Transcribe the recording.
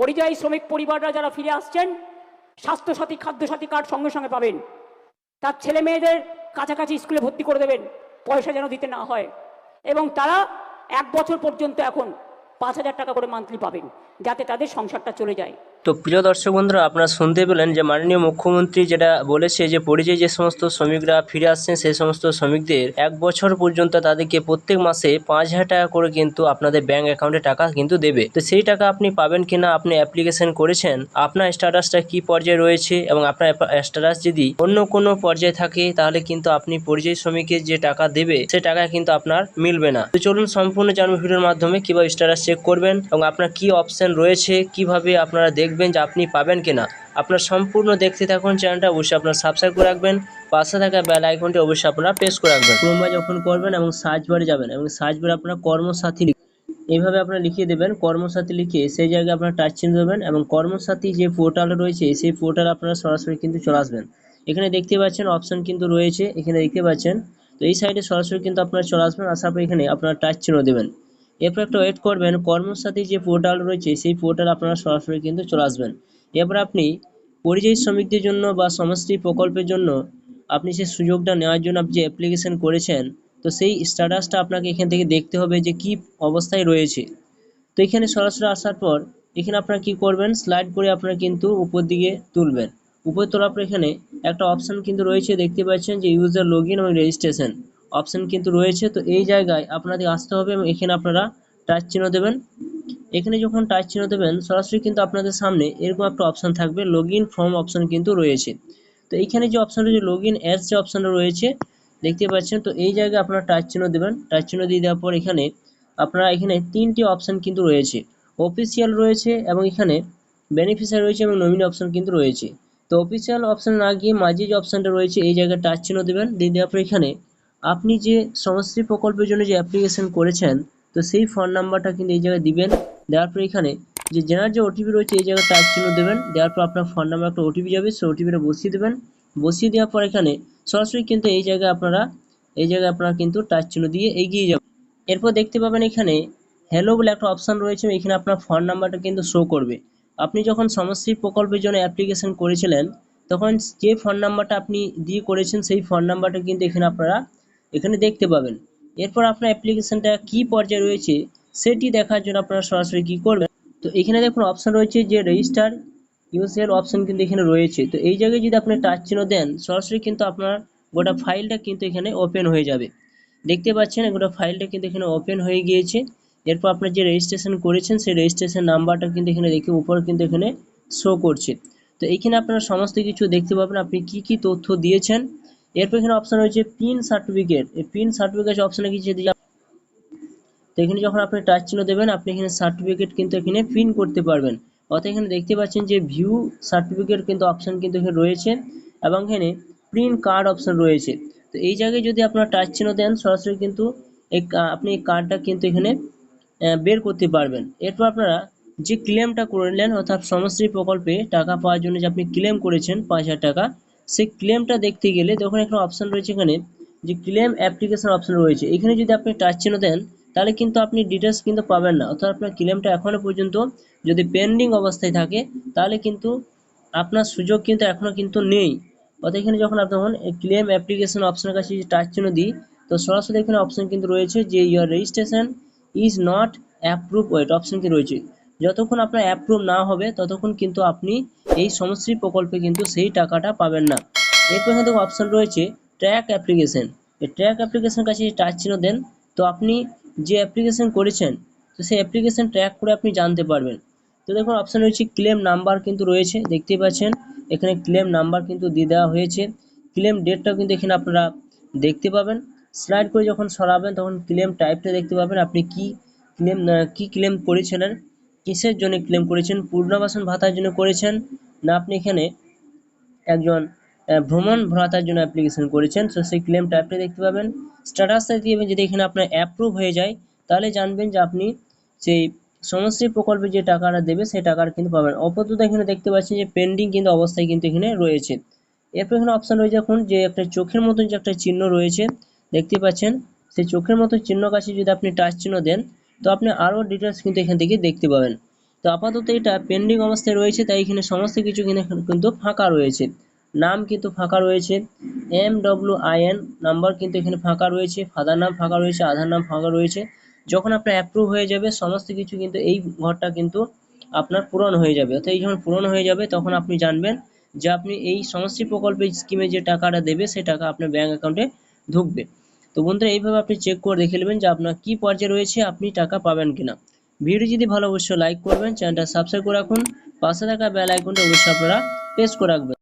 পরিযায়ী শ্রমিক পরিবাররা যারা ফিরে আসছেন, স্বাস্থ্যসাথী, খাদ্যসাথী কার্ড সঙ্গে সঙ্গে পাবেন। তার ছেলে মেয়েদের কাছাকাছি স্কুলে ভর্তি করে দেবেন, পয়সা যেন দিতে না হয়। এবং তারা এক বছর পর্যন্ত এখন পাঁচ হাজার টাকা করে মান্থলি পাবেন, যাতে তাদের সংসারটা চলে যায়। তো প্রিয় দর্শক বন্ধুরা, আপনারা শুনতে পেলেন যে মাননীয় মুখ্যমন্ত্রী যেটা বলেছে যে পরিযায়ী যে সমস্ত শ্রমিকরা ফিরে আসছেন, সেই সমস্ত শ্রমিকদের এক বছর পর্যন্ত তাদেরকে প্রত্যেক মাসে পাঁচ হাজার টাকা করে কিন্তু আপনাদের ব্যাংক অ্যাকাউন্টে টাকা কিন্তু দেবে। তো সেই টাকা আপনি পাবেন কিনা, আপনি অ্যাপ্লিকেশন করেছেন, আপনার স্ট্যাটাসটা কি পর্যায়ে রয়েছে এবং আপনার স্ট্যাটাস যদি অন্য কোনো পর্যায়ে থাকে, তাহলে কিন্তু আপনি পরিযায়ী শ্রমিকের যে টাকা দেবে, সে টাকা কিন্তু আপনার মিলবে না। তো চলুন সম্পূর্ণ জানব ভিডিওর মাধ্যমে, কীভাবে স্ট্যাটাস চেক করবেন এবং আপনার কি অপশন রয়েছে, কীভাবে আপনারা দেখবেন যে আপনি পাবেন কিনা। আপনার সম্পূর্ণ দেখতে থাকুন চ্যানেলটা, অবশ্যই আপনার সাবস্ক্রাইব করে রাখবেন। পাশে থাকা বেল আইকনটি অবশ্যই আপনারা প্রেস করে রাখবেন। ক্রোমা যখন করবেন এবং সার্চ বারে যাবেন এবং সার্চ বারে আপনার কর্মসাথী এইভাবে আপনারা লিখিয়ে দেবেন, কর্মসাথী লিখে সেই জায়গায় আপনারা টাচ চিহ্ন দেবেন এবং কর্মসাথী যে পোর্টাল রয়েছে, সেই পোর্টাল আপনারা সরাসরি কিন্তু চলে আসবেন। এখানে দেখতে পাচ্ছেন অপশন কিন্তু রয়েছে, এখানে দেখতে পাচ্ছেন। তো এই সাইডে সরাসরি কিন্তু আপনারা চলে আসবেন, আসার পর এখানে আপনারা টাচ চিহ্ন দেবেন। এরপর একটা ওয়েট করবেন কর্মসাথী যে পোর্টাল রয়েছে, সেই পোর্টাল আপনারা সরাসরি কিন্তু চলে আসবেন। এরপর আপনি পরিযায়ী শ্রমিকদের জন্য বা সমষ্টি প্রকল্পের জন্য আপনি সেই সুযোগটা নেওয়ার জন্য আপনি যে অ্যাপ্লিকেশন করেছেন, তো সেই স্ট্যাটাসটা আপনাকে এখান থেকে দেখতে হবে যে কি অবস্থায় রয়েছে। তো এখানে সরাসরি আসার পর এখানে আপনারা কি করবেন স্লাইড করে আপনারা কিন্তু উপর দিকে তুলবেন। উপর তোলার পর এখানে একটা অপশন কিন্তু রয়েছে, দেখতে পাচ্ছেন যে ইউজার লগ ইন এবং রেজিস্ট্রেশন অপশন কিন্তু রয়েছে, তো এই জায়গায় আপনাদের আসতে হবে এবং এখানে আপনারা টাচ চিহ্ন দেবেন। এখানে যখন টাচ চিহ্ন দেবেন, সরাসরি কিন্তু আপনাদের সামনে এরকম একটা অপশন থাকবে লগ ইন ফর্ম অপশন কিন্তু রয়েছে। তো এইখানে যে অপশান রয়েছে লগ ইন অ্যাডস যে অপশনটা রয়েছে, দেখতে পাচ্ছেন, তো এই জায়গায় আপনারা টাচ চিহ্ন দেবেন। টাচ চিহ্ন দিয়ে দেওয়ার পর এখানে আপনারা এখানে তিনটি অপশান কিন্তু রয়েছে। অফিসিয়াল রয়েছে এবং এখানে বেনিফিশিয়ারি রয়েছে এবং নমিনি অপশন কিন্তু রয়েছে। তো অফিসিয়াল অপশন না গিয়ে মাঝে যে অপশানটা রয়েছে, এই জায়গায় টাচ চিহ্ন দেবেন। দিয়ে দেওয়ার পর এখানে আপনি যে সমষ্টি প্রকল্পের জন্য যে অ্যাপ্লিকেশন করেছেন, তো সেই ফোন নাম্বারটা কিন্তু এই জায়গায় দিবেন। দেওয়ার পর এখানে যে জেনার যে ওটিপি রয়েছে, এই জায়গায় টাচ চিহ্ন দেবেন। দেওয়ার পর আপনার ফোন নাম্বার একটা ওটিপি যাবে, সেই ওটিপিটা বসিয়ে দেবেন। বসিয়ে দেওয়ার পর এখানে সরাসরি কিন্তু এই জায়গায় আপনারা, এই জায়গায় আপনারা কিন্তু টাচ চিহ্ন দিয়ে এগিয়ে যাবেন। এরপর দেখতে পাবেন এখানে হ্যালো বলে একটা অপশন রয়েছে, এখানে আপনার ফোন নাম্বারটা কিন্তু শো করবে। আপনি যখন সমষ্টি প্রকল্পের জন্য অ্যাপ্লিকেশন করেছিলেন, তখন যে ফোন নাম্বারটা আপনি দিয়ে করেছেন, সেই ফোন নাম্বারটা কিন্তু এখানে আপনারা এখানে দেখতে পাবেন। এরপর আপনার অ্যাপ্লিকেশনটা কি পর্যায়ে রয়েছে, সেটি দেখার জন্য আপনারা সরাসরি কী করবেন। তো এখানে দেখুন অপশন রয়েছে যে রেজিস্টার ইউসিএল অপশন কিন্তু এখানে রয়েছে। তো এই জায়গায় যদি আপনি টাচ চিহ্ন দেন, সরাসরি কিন্তু আপনার গোটা ফাইলটা কিন্তু এখানে ওপেন হয়ে যাবে। দেখতে পাচ্ছেন গোটা ফাইলটা কিন্তু এখানে ওপেন হয়ে গিয়েছে। এরপর আপনার যে রেজিস্ট্রেশন করেছেন, সেই রেজিস্ট্রেশন নাম্বারটা কিন্তু এখানে দেখে উপর কিন্তু এখানে শো করছে। তো এখানে আপনারা সমস্ত কিছু দেখতে পাবেন। আপনি কি কি তথ্য দিয়েছেন এরপর এখানে অপশন রয়েছে পিন সার্টিফিকেট এই পিন সার্টিফিকেট অপশনে কিছু যদি তো এখানে যখন আপনি টাচ চিহ্ন দেবেন, আপনি এখানে সার্টিফিকেট কিন্তু এখানে প্রিন করতে পারবেন। অর্থাৎ এখানে দেখতে পাচ্ছেন যে ভিউ সার্টিফিকেট কিন্তু অপশন কিন্তু এখানে রয়েছে এবং এখানে প্রিন্ট কার্ড অপশন রয়েছে। তো এই জায়গায় যদি আপনারা টাচ চিহ্ন দেন, সরাসরি কিন্তু এই আপনি এই কার্ডটা কিন্তু এখানে বের করতে পারবেন। এরপর আপনারা যে ক্লেমটা করে করলেন অর্থাৎ সমশ্রী প্রকল্পে টাকা পাওয়ার জন্য যে আপনি ক্লেম করেছেন পাঁচ হাজার টাকা সেই ক্লেমটা দেখতে গেলে তখন এখানে অপশান রয়েছে এখানে, যে ক্লেম অ্যাপ্লিকেশন অপশন রয়েছে, এখানে যদি আপনি টাচ চিহ্ন দেন, তাহলে কিন্তু আপনি ডিটেলস কিন্তু পাবেন না। অর্থাৎ আপনার ক্লেমটা এখনও পর্যন্ত যদি পেন্ডিং অবস্থায় থাকে, তাহলে কিন্তু আপনার সুযোগ কিন্তু এখনও কিন্তু নেই। অর্থাৎ এখানে যখন আপনি তখন ক্লেম অ্যাপ্লিকেশন অপশানের কাছে যদি টাচ চিহ্ন দিই, তো সরাসরি এখানে অপশান কিন্তু রয়েছে যে your registration is not approve wait option কি রয়েছে। যতক্ষণ আপনার অ্যাপ্রুভ না হবে, ততক্ষণ কিন্তু আপনি এই সমষ্টি প্রকল্পে কিন্তু সেই টাকাটা পাবেন না। এরপর কিন্তু অপশন রয়েছে ট্র্যাক অ্যাপ্লিকেশন এই ট্র্যাক অ্যাপ্লিকেশন কাছে টাচ চিহ্ন দেন, তো আপনি যে অ্যাপ্লিকেশন করেছেন, তো সেই অ্যাপ্লিকেশন ট্র্যাক করে আপনি জানতে পারবেন। তো দেখুন অপশন রয়েছে ক্লেম নাম্বার কিন্তু রয়েছে, দেখতেই পাচ্ছেন। এখানে ক্লেম নাম্বার কিন্তু দিয়ে দেওয়া হয়েছে। ক্লেম ডেটটাও কিন্তু এখানে আপনারা দেখতে পাবেন। স্লাইড করে যখন সরাবেন, তখন ক্লেম টাইপটা দেখতে পাবেন। আপনি কি ক্লেম কি ক্লেম করেছিলেন কিসের জন্য ক্লেম করেছেন পুনর্বাসন ভাতার জন্য করেছেন না, আপনি এখানে একজন ভ্রমণ ভাতার জন্য অ্যাপ্লিকেশন করেছেন তো সেই ক্লেমটা আপনি দেখতে পাবেন। স্ট্যাটাসটা দিয়ে যদি এখানে আপনার অ্যাপ্রুভ হয়ে যায়, তাহলে জানবেন যে আপনি সেই সমষ্টি প্রকল্পে যে টাকাটা দেবে, সেই টাকাটা কিন্তু পাবেন। আপাতত এখানে দেখতে পাচ্ছেন যে পেন্ডিং কিন্তু অবস্থায় কিন্তু এখানে রয়েছে। এরপর এখানে অপশন রয়েছে এখন যে একটা চোখের মতন যে একটা চিহ্ন রয়েছে, দেখতে পাচ্ছেন? সেই চোখের মতো চিহ্ন কাছে যদি আপনি টাচ চিহ্ন দেন, তো আপনি আরও ডিটেলস কিন্তু এখান থেকে দেখতে পাবেন। তো আপাতত এটা পেন্ডিং অবস্থায় রয়েছে, তাই এখানে সমস্ত কিছু কিন্তু ফাঁকা রয়েছে। নাম কিন্তু ফাঁকা রয়েছে। M W I N number কিন্তু এখানে ফাঁকা রয়েছে ফাদার নাম ফাঁকা রয়েছে আধার নাম ফাঁকা রয়েছে। যখন আপনার অ্যাপ্রুভ হয়ে যাবে, সমস্ত কিছু কিন্তু এই ঘরটা কিন্তু আপনার পূরণ হয়ে যাবে। অর্থাৎ এই যখন পূরণ হয়ে যাবে, তখন আপনি জানবেন যে আপনি এই সমষ্টি প্রকল্পের স্কিমে যে টাকাটা দেবে, সেই টাকা আপনার ব্যাঙ্ক অ্যাকাউন্টে ঢুকবে। তো বন্ধুরা, এইভাবে আপনি চেক করে দেখে নেবেন যে আপনার কী পর্যায়ে রয়েছে, আপনি টাকা পাবেন কিনা। ভিডিও যদি ভালো অবশ্যই লাইক করবেন, চ্যানেলটা সাবস্ক্রাইব করে রাখুন। পাশে থাকা বেল আইকনটা অবশ্যই আপনারা প্রেস করে রাখবেন।